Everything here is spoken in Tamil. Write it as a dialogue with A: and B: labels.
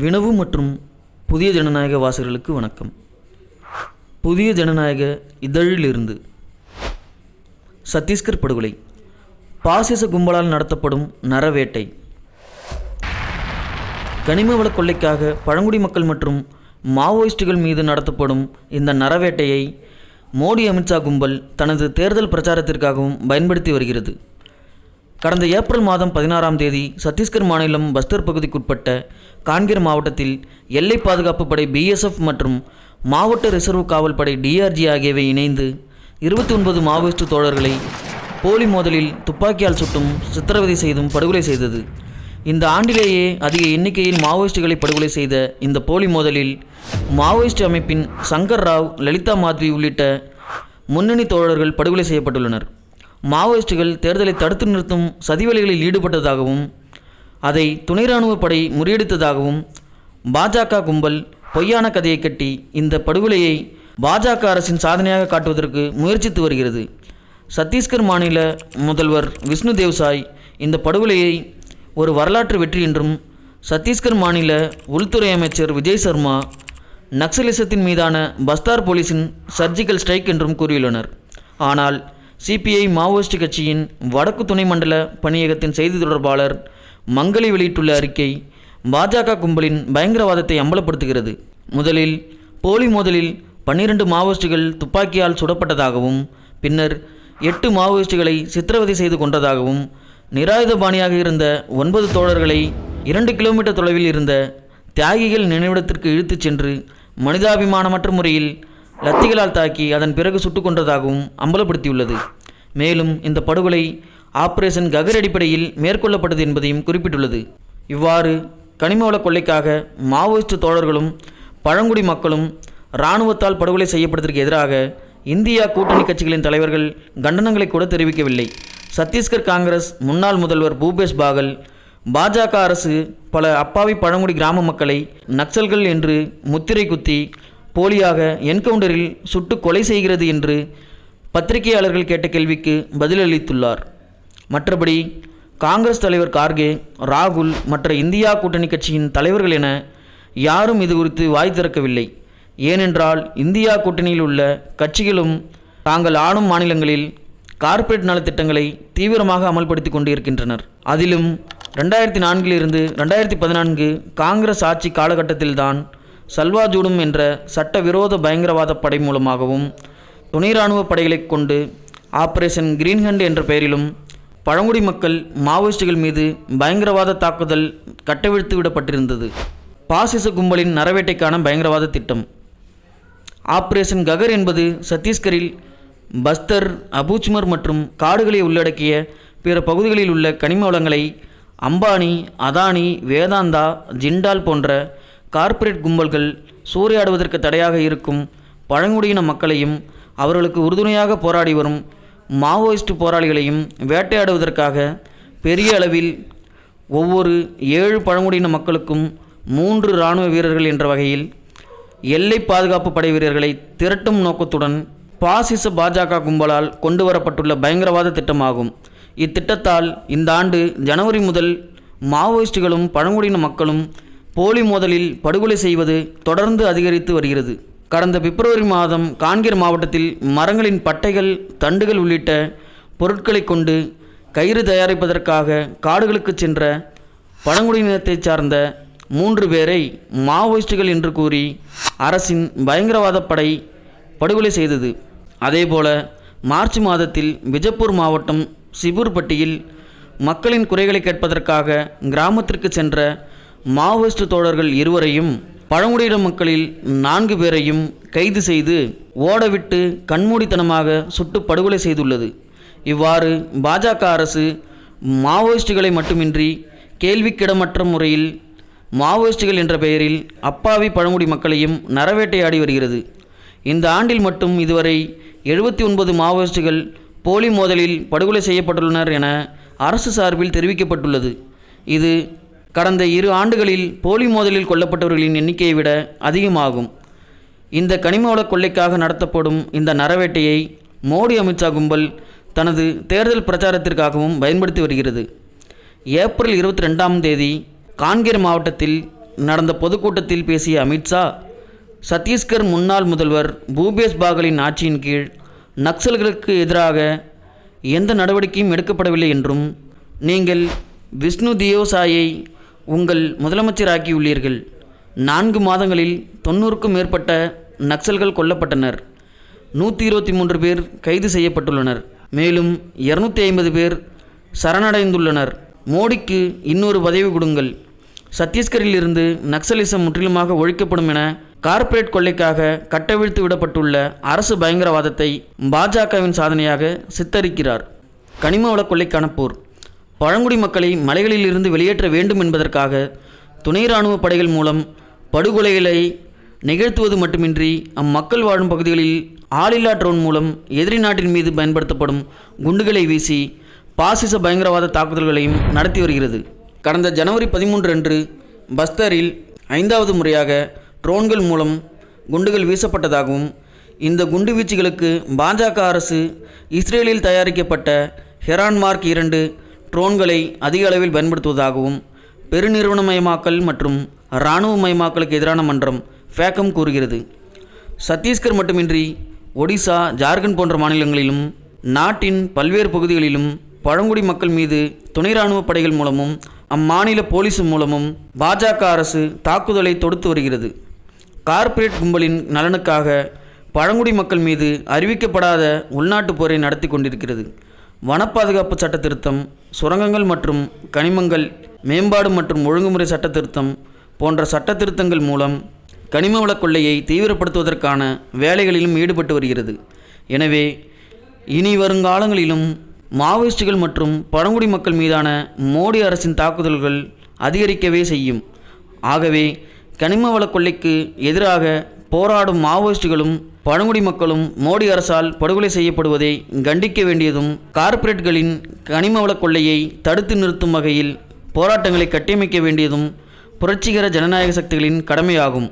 A: வினவு மற்றும் புதிய ஜனநாயக வாசகர்களுக்கு வணக்கம். புதிய ஜனநாயக இதழிலிருந்து சத்தீஸ்கர் படுகொலை. பாசிச கும்பலால் நடத்தப்படும் நரவேட்டை. கனிம வள கொள்ளைக்காக பழங்குடி மக்கள் மற்றும் மாவோயிஸ்டுகள் மீது நடத்தப்படும் இந்த நரவேட்டையை மோடி அமித்ஷா கும்பல் தனது தேர்தல் பிரச்சாரத்திற்காகவும் பயன்படுத்தி வருகிறது. கடந்த ஏப்ரல் மாதம் பதினாறாம் தேதி சத்தீஸ்கர் மாநிலம் பஸ்தர் பகுதிக்குட்பட்ட கான்கிர் மாவட்டத்தில் எல்லை பாதுகாப்பு படை பிஎஸ்எஃப் மற்றும் மாவட்ட ரிசர்வ் காவல் படை டிஆர்ஜி ஆகியவை இணைந்து இருபத்தி ஒன்பது மாவோயிஸ்ட் தோழர்களை போலி மோதலில் துப்பாக்கியால் சுட்டும் சித்திரவதை செய்தும் படுகொலை செய்தது. இந்த ஆண்டிலேயே அதிக எண்ணிக்கையில் மாவோயிஸ்டுகளை படுகொலை செய்த இந்த போலி மோதலில் மாவோயிஸ்ட் அமைப்பின் சங்கர் ராவ் லலிதா மாத்வி உள்ளிட்ட முன்னணி தோழர்கள் படுகொலை செய்யப்பட்டுள்ளனர். மாவோயிஸ்டுகள் தேர்தலை தடுத்து நிறுத்தும் சதிவேலைகளில் ஈடுபட்டதாகவும் அதை துணை இராணுவ படை முறியடித்ததாகவும் பாஜக கும்பல் பொய்யான கதையை கட்டி இந்த படுகொலையை பாஜக அரசின் சாதனையாக காட்டுவதற்கு முயற்சித்து வருகிறது. சத்தீஸ்கர் மாநில முதல்வர் விஷ்ணு தேவ்சாய் இந்த படுகொலையை ஒரு வரலாற்று வெற்றி என்றும் சத்தீஸ்கர் மாநில உள்துறை அமைச்சர் விஜய் சர்மா நக்சலிசத்தின் மீதான பஸ்தார் போலீஸின் சர்ஜிக்கல் ஸ்ட்ரைக் என்றும் கூறியுள்ளனர். ஆனால் சிபிஐ மாவோயிஸ்ட் கட்சியின் வடக்கு துணை மண்டல பணியகத்தின் செய்தி தொடர்பாளர் மங்களி வெளியிட்டுள்ள அறிக்கை பாஜக கும்பலின் பயங்கரவாதத்தை அம்பலப்படுத்துகிறது. முதலில் போலி மோதலில் பன்னிரண்டு மாவோயிஸ்டுகள் துப்பாக்கியால் சுடப்பட்டதாகவும் பின்னர் எட்டு மாவோயிஸ்டுகளை சித்திரவதை செய்து கொண்டதாகவும் நிராயுதபாணியாக இருந்த ஒன்பது தோழர்களை இரண்டு கிலோமீட்டர் தொலைவில் இருந்த தியாகிகள் நினைவிடத்திற்கு இழுத்துச் சென்று மனிதாபிமானமற்ற முறையில் லத்திகளால் தாக்கி அதன் பிறகு சுட்டுக் கொன்றதாகவும் அம்பலப்படுத்தியுள்ளது. மேலும் இந்த படுகொலை ஆபரேஷன் ககர் அடிப்படையில் மேற்கொள்ளப்பட்டது என்பதையும் குறிப்பிட்டுள்ளது. இவ்வாறு கனிமவள கொள்ளைக்காக மாவோயிஸ்ட் தோழர்களும் பழங்குடி மக்களும் இராணுவத்தால் படுகொலை செய்யப்பட்டதற்கு எதிராக இந்தியா கூட்டணி கட்சிகளின் தலைவர்கள் கண்டனங்களை கூட தெரிவிக்கவில்லை. சத்தீஸ்கர் காங்கிரஸ் முன்னாள் முதல்வர் பூபேஷ் பாகல் பாஜக அரசு பல அப்பாவி பழங்குடி கிராம மக்களை நக்சல்கள் என்று முத்திரை குத்தி போலியாக என்கவுண்டரில் சுட்டு கொலை செய்கிறது என்று பத்திரிகையாளர்கள் கேட்ட கேள்விக்கு பதிலளித்துள்ளார். மற்றபடி காங்கிரஸ் தலைவர் கார்கே ராகுல் மற்ற இந்தியா கூட்டணி கட்சியின் தலைவர்கள் என யாரும் இது குறித்து வாய் திறக்கவில்லை. ஏனென்றால் இந்தியா கூட்டணியில் உள்ள கட்சிகளும் தாங்கள் ஆளும் மாநிலங்களில் கார்ப்பரேட் நலத்திட்டங்களை தீவிரமாக அமல்படுத்தி கொண்டிருக்கின்றனர். அதிலும் ரெண்டாயிரத்தி நான்கிலிருந்து ரெண்டாயிரத்தி பதினான்கு காங்கிரஸ் ஆட்சி காலகட்டத்தில்தான் சல்வாஜூடும் என்ற சட்டவிரோத பயங்கரவாத படை மூலமாகவும் துணை இராணுவ படைகளை கொண்டு ஆபரேஷன் கிரீன்ஹண்ட் என்ற பெயரிலும் பழங்குடி மக்கள் மாவோயிஸ்டுகள் மீது பயங்கரவாத தாக்குதல் கட்டவிழ்த்து விடப்பட்டிருந்தது. பாசிச கும்பலின் நரவேட்டைக்கான பயங்கரவாத திட்டம். ஆபரேஷன் ககர் என்பது சத்தீஸ்கரில் பஸ்தர் அபூச்மர் மற்றும் காடுகளை உள்ளடக்கிய பிற பகுதிகளில் உள்ள கனிம வளங்களை அம்பானி அதானி வேதாந்தா ஜிண்டால் போன்ற கார்ப்பரேட் கும்பல்கள் சூறையாடுவதற்கு தடையாக இருக்கும் பழங்குடியின மக்களையும் அவர்களுக்கு உறுதுணையாக போராடி வரும் மாவோயிஸ்ட் போராளிகளையும் வேட்டையாடுவதற்காக பெரிய அளவில் ஒவ்வொரு ஏழு பழங்குடியின மக்களுக்கும் மூன்று இராணுவ வீரர்கள் என்ற வகையில் எல்லை பாதுகாப்பு படை வீரர்களை திரட்டும் நோக்கத்துடன் பாசிச பாஜக கும்பலால் கொண்டு வரப்பட்டுள்ள பயங்கரவாத திட்டமாகும். இத்திட்டத்தால் இந்த ஆண்டு ஜனவரி முதல் மாவோயிஸ்டுகளும் பழங்குடியின மக்களும் போலி மோதலில் படுகொலை செய்வது தொடர்ந்து அதிகரித்து வருகிறது. கடந்த பிப்ரவரி மாதம் கான்கேர் மாவட்டத்தில் மரங்களின் பட்டைகள் தண்டுகள் உள்ளிட்ட பொருட்களை கொண்டு கயிறு தயாரிப்பதற்காக காடுகளுக்கு சென்ற பழங்குடியினத்தைச் சார்ந்த மூன்று பேரை மாவோயிஸ்டுகள் என்று கூறி அரசின் பயங்கரவாத படை படுகொலை செய்தது. அதேபோல மார்ச் மாதத்தில் பிஜப்பூர் மாவட்டம் சிபூர்பட்டியில் மக்களின் குறைகளை கேட்பதற்காக கிராமத்திற்கு சென்ற மாவோயிஸ்ட் தோழர்கள் இருவரையும் பழங்குடியின மக்களில் நான்கு பேரையும் கைது செய்து ஓடவிட்டு கண்மூடித்தனமாக சுட்டு படுகொலை செய்துள்ளது. இவ்வாறு பாஜக அரசு மாவோயிஸ்டுகளை மட்டுமின்றி கேள்விக்கிடமற்ற முறையில் மாவோயிஸ்டுகள் என்ற பெயரில் அப்பாவி பழங்குடி மக்களையும் நரவேட்டையாடி வருகிறது. இந்த ஆண்டில் மட்டும் இதுவரை எழுபத்தி ஒன்பது மாவோயிஸ்டுகள் போலி மோதலில் படுகொலை செய்யப்பட்டுள்ளனர் என அரசு சார்பில் தெரிவிக்கப்பட்டுள்ளது. இது கடந்த இரு ஆண்டுகளில் போலி மோதலில் கொல்லப்பட்டவர்களின் எண்ணிக்கையை விட அதிகமாகும். இந்த கனிமவள கொள்ளைக்காக நடத்தப்படும் இந்த நரவேட்டையை மோடி அமித்ஷா கும்பல் தனது தேர்தல் பிரச்சாரத்திற்காகவும் பயன்படுத்தி வருகிறது. ஏப்ரல் இருபத்தி ரெண்டாம் தேதி கான்கேர் மாவட்டத்தில் நடந்த பொதுக்கூட்டத்தில் பேசிய அமித்ஷா சத்தீஸ்கர் முன்னாள் முதல்வர் பூபேஷ் பாகலின் ஆட்சியின் கீழ் நக்சல்களுக்கு எதிராக எந்த நடவடிக்கையும் எடுக்கப்படவில்லை என்றும் நீங்கள் விஷ்ணு தியோசாயை உங்கள் முதலமைச்சராக்கியுள்ளீர்கள் நான்கு மாதங்களில் தொண்ணூறுக்கும் மேற்பட்ட நக்சல்கள் கொல்லப்பட்டனர். நூற்றி இருபத்தி மூன்று பேர் கைது செய்யப்பட்டுள்ளனர். மேலும் இருநூத்தி ஐம்பது பேர் சரணடைந்துள்ளனர். மோடிக்கு இன்னொரு பதவி கொடுங்கள். சத்தீஸ்கரில் இருந்து நக்சலிசம் முற்றிலுமாக ஒழிக்கப்படும் என கார்ப்பரேட் கொள்ளைக்காக கட்டவிழ்த்து விடப்பட்டுள்ள அரசு பயங்கரவாதத்தை பாஜகவின் சாதனையாக சித்தரிக்கிறார். கனிம வள கொள்ளைக்கான போர். பழங்குடி மக்களை மலைகளில் இருந்து வெளியேற்ற வேண்டும் என்பதற்காக துணை இராணுவ படைகள் மூலம் படுகொலைகளை நிகழ்த்துவது மட்டுமின்றி அம்மக்கள் வாழும் பகுதிகளில் ஆளில்லா ட்ரோன் மூலம் எதிரி நாட்டின் மீது பயன்படுத்தப்படும் குண்டுகளை வீசி பாசிச பயங்கரவாத தாக்குதல்களையும் நடத்தி வருகிறது. கடந்த ஜனவரி பதிமூன்று அன்று பஸ்தரில் ஐந்தாவது முறையாக ட்ரோன்கள் மூலம் குண்டுகள் வீசப்பட்டதாகவும் இந்த குண்டு வீச்சுகளுக்கு பாஜக அரசு இஸ்ரேலில் தயாரிக்கப்பட்ட ஹெரான் மார்க் இரண்டு ட்ரோன்களை அதிக அளவில் பயன்படுத்துவதாகவும் பெருநிறுவனமயமாக்கல் மற்றும் இராணுவமயமாக்கலுக்கு எதிரான மன்றம் ஃபேக்கம் கூறுகிறது. சத்தீஸ்கர் மட்டுமின்றி ஒடிசா ஜார்க்கண்ட் போன்ற மாநிலங்களிலும் நாட்டின் பல்வேறு பகுதிகளிலும் பழங்குடி மக்கள் மீது துணை இராணுவ படைகள் மூலமும் அம்மாநில போலீஸ் மூலமும் பாஜக அரசு தாக்குதலை தொடுத்து வருகிறது. கார்ப்பரேட் கும்பலின் நலனுக்காக பழங்குடி மக்கள் மீது அறிவிக்கப்படாத உள்நாட்டு போரை நடத்தி கொண்டிருக்கிறது. வனப்பாதுகாப்பு சட்ட திருத்தம் சுரங்கங்கள் மற்றும் கனிமங்கள் மேம்பாடு மற்றும் ஒழுங்குமுறை சட்ட திருத்தம் போன்ற சட்ட திருத்தங்கள் மூலம் கனிம வளக் கொள்ளையை தீவிரப்படுத்துவதற்கான வேலைகளிலும் ஈடுபட்டு வருகிறது. எனவே இனி வருங்காலங்களிலும் மாவோயிஸ்டுகள் மற்றும் பழங்குடி மக்கள் மீதான மோடி அரசின் தாக்குதல்கள் அதிகரிக்கவே செய்யும். ஆகவே கனிம வளக் கொள்ளைக்கு எதிராக போராடும் மாவோயிஸ்டுகளும் பழங்குடி மக்களும் மோடி அரசால் படுகொலை செய்யப்படுவதை கண்டிக்க வேண்டியதும் கார்ப்பரேட்களின் கனிமவளக் கொள்ளையை தடுத்து நிறுத்தும் வகையில் போராட்டங்களை கட்டியமைக்க வேண்டியதும் புரட்சிகர ஜனநாயக சக்திகளின் கடமையாகும்.